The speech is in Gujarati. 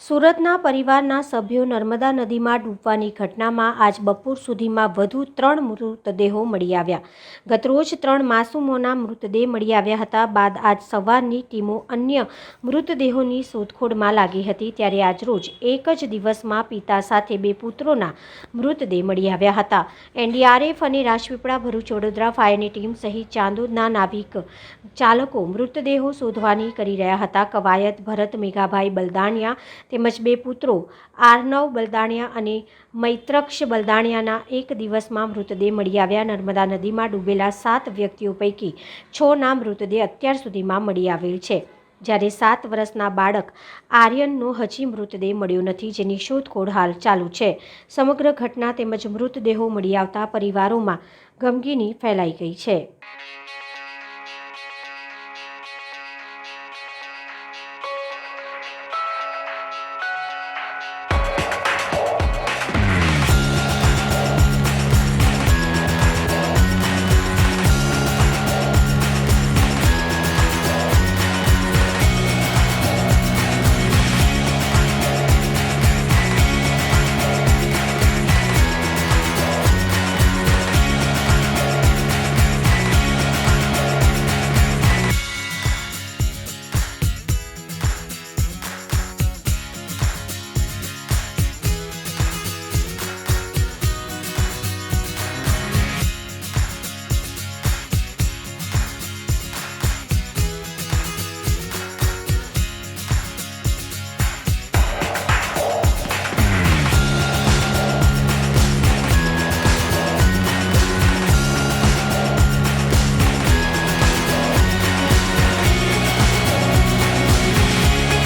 સુરતના પરિવારના સભ્યો નર્મદા નદીમાં ડૂબવાની ઘટનામાં આજ બપોર સુધીમાં વધુ ત્રણ મૃતદેહો મળી આવ્યા. ગતરોજ ત્રણ માસૂમોના મૃતદેહ મળી આવ્યા હતા. બાદ આજ સવારની ટીમો અન્ય મૃતદેહોની શોધખોળમાં લાગી હતી. ત્યારે આજરોજ એક જ દિવસમાં પિતા સાથે બે પુત્રોના મૃતદેહ મળી આવ્યા હતા. એનડીઆરએફ અને રાજપીપળા ભરૂચ વડોદરા ફાયરની ટીમ સહિત ચાંદોદના નાવિક ચાલકો મૃતદેહો શોધવાની કરી રહ્યા હતા. કવાયત ભરત મેઘાભાઈ બલદાણિયા તેમજ બે પુત્રો, આર્નવ બલદાણિયા અને મૈત્રક્ષ બલદાણિયાના એક દિવસમાં મૃતદેહ મળી આવ્યા. નર્મદા નદીમાં ડૂબેલા સાત વ્યક્તિઓ પૈકી છના મૃતદેહ અત્યાર સુધીમાં મળી આવેલ છે. જ્યારે સાત વર્ષના બાળક આર્યનનો હજી મૃતદેહ મળ્યો નથી, જેની શોધખોળ હાલ ચાલુ છે. સમગ્ર ઘટના તેમજ મૃતદેહો મળી આવતા પરિવારોમાં ગમગીની ફેલાઈ ગઈ છે.